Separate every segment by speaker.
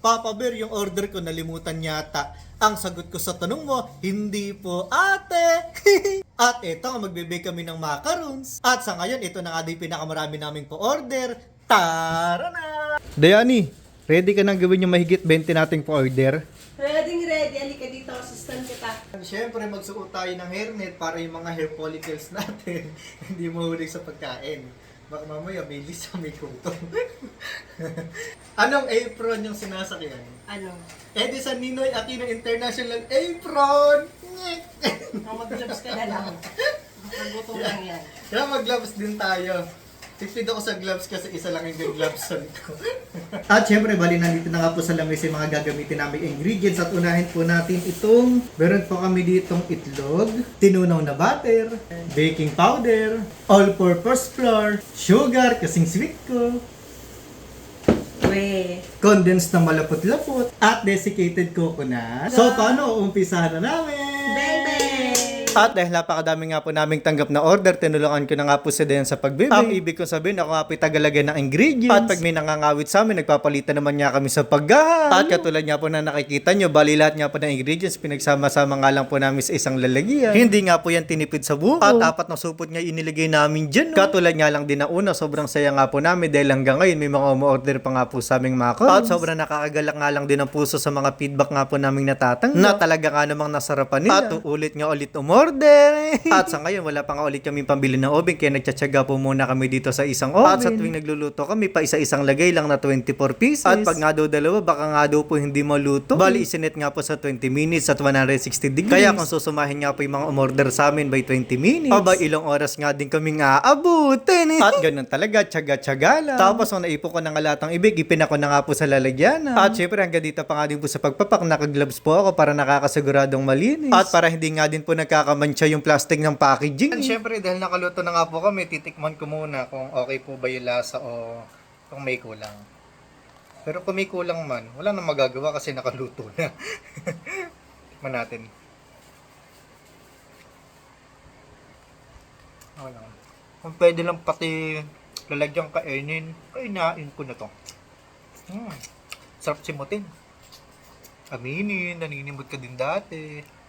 Speaker 1: Papa Bear, yung order ko nalimutan yata. Ang sagot ko sa tanong mo, hindi po ate. At ito magbe-bake kami ng macaroons. At sa ngayon, ito na nga din pinakamarami naming po-order. Tara na! Dayani, ready ka nang gawin yung mahigit 20 nating po-order?
Speaker 2: Ready, ready. Halika dito. Assistant kita.
Speaker 1: Siyempre, magsuot tayo ng hairnet para yung mga hair follicles natin hindi mahulog sa pagkain. Baka mamaya may lisa may kuto. Anong apron yung sinasakyan?
Speaker 2: Ano?
Speaker 1: Eh di sa Ninoy Aquino International Apron! Nyek!
Speaker 2: Mag-gloves ka na lang. Makagutom lang yan.
Speaker 1: Kaya mag-gloves din tayo. Tipid ako sa gloves kasi isa lang yung gloves ko. at syempre, bali nandito na nga po sa lamesa yung mga gagamitin namin ingredients at unahin po natin itong meron po kami ditong itlog, tinunaw na butter, baking powder, all-purpose flour, sugar kasing sweet ko,
Speaker 2: We.
Speaker 1: condensed na malapot-lapot, at desiccated coconut. So, paano? Umpisahan na namin!
Speaker 2: Baby!
Speaker 1: At dahil napakadami nga po naming tanggap na order, tinulungan ko na nga po si Dayan sa pagbibig. Ang ibig ko sabihin, ako nga po tagalagay ng ingredients. At pag may nangangawit sa amin, nagpapalitan naman niya kami sa paggahan. At katulad nga po na nakikita nyo, bali lahat nga po ng ingredients, pinagsama-sama nga lang po namin sa isang lalagyan. Hindi nga po yan tinipid sa buko. At apat na supot nga iniligay namin dyan. No? Katulad nga lang din na una, sobrang saya nga po namin dahil hanggang ngayon may mga umu-order pa nga po sa aming mga At sobrang nakakagalak nga lang din ang puso sa mga feedback nga po naming natatanggap. Na talaga nga namang nasarapan nila. At ulit nga ulit umorder. At sa ngayon, wala pa nga ulit kami pambili ng oven, kaya nagtsatsaga po muna kami dito sa isang oven. At sa tuwing nagluluto kami, pa isa-isang lagay lang na 24 pieces. At pag nga daw dalawa, baka nga daw po hindi maluto. Bali, isinet nga po sa 20 minutes at 160 degrees. Kaya kung susumahin nga po yung mga umorder sa amin by 20 minutes, aba ilang oras nga din kami nga abutin. At ganun talaga, tsaga-tsaga lang. Tapos kung naipo ko ng alatang ibig, ipinako na nga po sa lalagyan. At syempre, hanggang dito pa nga din po sa pagpapak, nakagloves po ako para nakakasiguradong malinis. At para hindi nga din po nagkakamansya yung plastic ng packaging. At syempre, dahil nakaluto na nga po kami, titikman ko muna kung okay po ba yung lasa o kung may kulang. Pero kung may kulang man, wala nang magagawa kasi nakaluto na. Tikman natin. Okay lang. Kung pwede lang pati lalagyan kainin, kainain ko na to. Hmm. Sarap simutin. Aminin, naninimot ka din dati.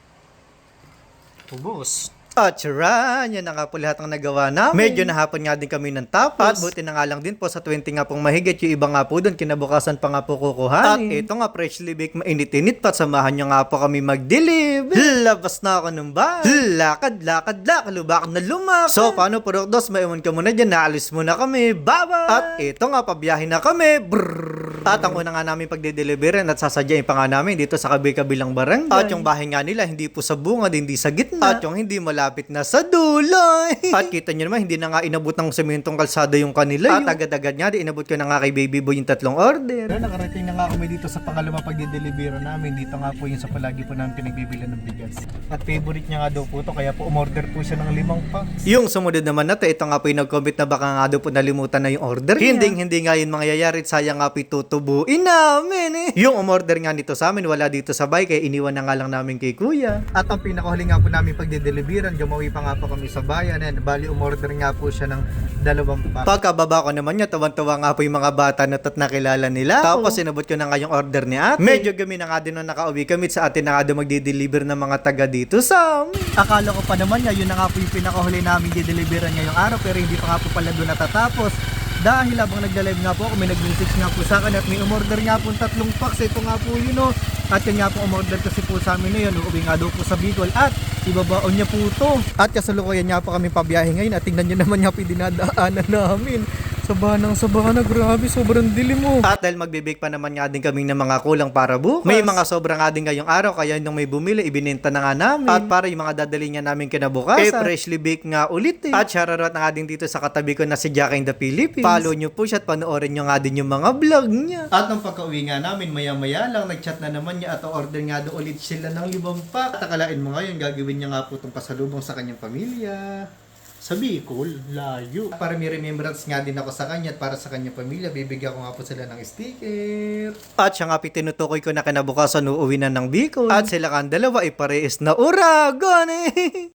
Speaker 1: Ubus. At charan, yan na nga po lahat ng nagawa namin. Medyo nahapon nga din kami ng tapos. At buti na nga lang din po sa 20 nga pong mahigit. Yung iba nga po doon, kinabukasan pa nga po kukuhanin. At ito nga, freshly baked, mainit-init pa. Samahan nyo nga po kami mag-deliver. Labas na ako ng bahay. Lakad, lakad, lakad, lubak na lumakad. So, paano po, Dos? Maiwan ka muna dyan. Naalis muna kami. Bye-bye! At ito nga, pabiyahin na kami. Brrrr. At ang una nga namin pagde-deliverin at sasadyain pa nga namin dito sa kabi-kabilang barangay. At yung bahay nga nila, hindi po sa bungad, hindi sa gitna. At yung hindi malapit na sa dulo. At kita nyo naman, hindi na nga inabot ng sementong kalsada yung kanila. At agad-agad nga, di inabot ko na nga kay Baby Boy yung tatlong order. Pero nakarating na nga kami dito sa pangalawang pagde-deliver namin. Dito nga po yung sa palagi po namin pinagbibili ng bigas. At favorite niya nga daw po to, kaya po umorder po siya ng limang packs. Yung sumunod naman na to, ito nga po yung nag-comment na baka nga daw po nalimutan na yung order niya. Hindi, hindi nga yun mangyayari. Sayang nga po tutubuin namin eh. Yung umorder nga nito sa amin, wala dito sa bike, kaya iniwan na nga lang namin kay kuya. At ang pinakahuli nga po namin pagde-deliveran, gumawi pa nga po kami sa bayan. And bali, umorder nga po siya ng dalawang pack. Pagkababa ko naman niya, tawan-tawa nga po yung mga bata na tat nakilala nila. Tapos sinabot ko na nga yung order ni ate. Medyo gami na nga din nung nakauwi kami sa atin na nga daw magdi-deliver ng mga taga dito sa amin. Akala ko pa naman niya, yun na nga po yung pinakahuli namin di-deliveran ngayong araw pero hindi pa nga po pala doon natatapos. Dahil habang nagla-live nga po ako, may nag-message nga po sa akin at may umorder nga po tatlong packs. Ito nga po yun o. At yun nga po umorder kasi po sa amin na yun. Uuwi nga daw po sa Bicol at ibabaon niya po to. At kasalukuyan nga po kami pabiyahe ngayon at tingnan nyo naman nga po yung dinadaanan namin. Sabahan ng sabahan na grabe, sobrang dilim mo. At dahil magbe-bake pa naman nga din kami ng mga kulang para bukas. May mga sobra nga din ngayong araw kaya nung may bumili, ibinenta na nga namin. At para yung mga dadali niya namin kinabukasan. Eh, freshly baked nga ulit eh. At shoutout na nga din dito sa katabi ko na si Jack in the Philippines. Follow nyo po siya at panoorin nyo nga din yung mga vlog niya. At nung pagka-uwi nga namin, maya-maya lang, nag-chat na naman niya at order nga doon ulit sila ng limang pack. At akalain mo ngayon, gagawin niya nga po itong pasalubong sa kanyang pamilya sa Bicol, layo. Para may remembrance nga din ako sa kanya at para sa kanyang pamilya, bibigyan ko nga po sila ng sticker. At siya nga tinutukoy ko na kinabukasan uuwi na ng Bicol. At sila kang dalawa ay parehas na uragon eh.